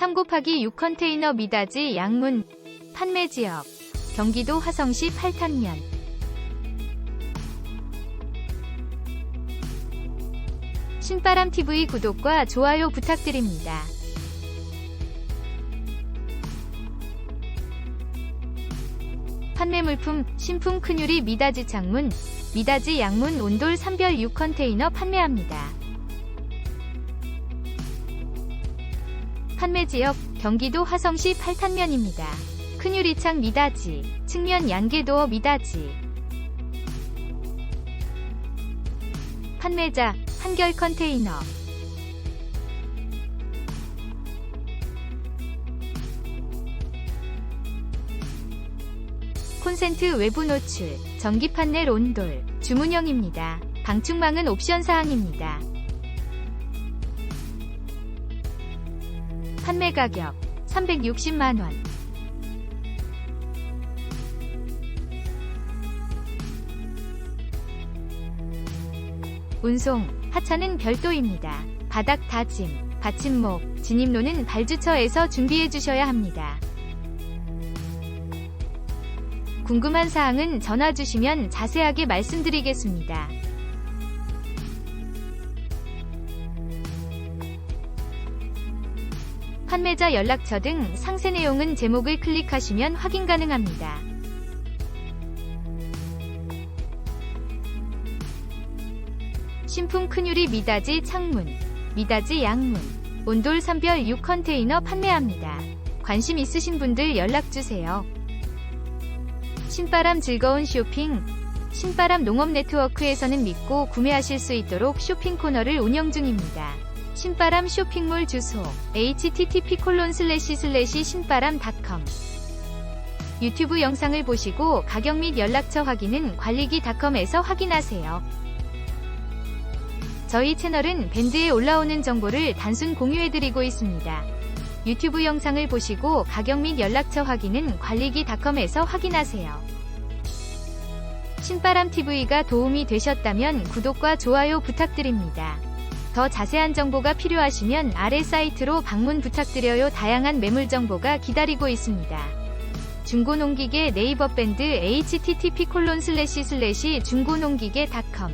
3 곱하기 6 컨테이너 미다지 양문 판매 지역 경기도 화성시 8탄면 신바람 TV 구독과 좋아요 부탁드립니다. 판매 물품 신품 큰유리 미다지 창문 미다지 양문 온돌 3별 6 컨테이너 판매합니다. 판매 지역 경기도 화성시 8탄면입니다. 큰 유리창 미다지 측면 양계도어 미다지 판매자 한결 컨테이너 콘센트 외부 노출, 전기 판 넬 온돌, 주문형입니다. 방충망은 옵션 사항입니다. 판매 가격 360만원. 운송, 하차는 별도입니다. 바닥 다짐, 받침목, 진입로는 발주처에서 준비해 주셔야 합니다. 궁금한 사항은 전화 주시면 자세하게 말씀드리겠습니다. 판매자 연락처 등 상세 내용은 제목을 클릭하시면 확인 가능합니다. 신품 큰유리 미다지 창문, 미다지 양문, 온돌 3별 6 컨테이너 판매합니다. 관심 있으신 분들 연락주세요. 신바람 즐거운 쇼핑 신바람 농업 네트워크에서는 믿고 구매하실 수 있도록 쇼핑 코너를 운영 중입니다. 신바람 쇼핑몰 주소 http 신바람닷컴 유튜브 영상을 보시고 가격 및 연락처 확인은 관리기닷컴에서 확인하세요. 저희 채널은 밴드에 올라오는 정보를 단순 공유해드리고 있습니다. 유튜브 영상을 보시고 가격 및 연락처 확인은 관리기닷컴에서 확인하세요. 신바람TV가 도움이 되셨다면 구독과 좋아요 부탁드립니다. 더 자세한 정보가 필요하시면 아래 사이트로 방문 부탁드려요. 다양한 매물 정보가 기다리고 있습니다. 중고농기계 네이버 밴드 http 중고농기계닷컴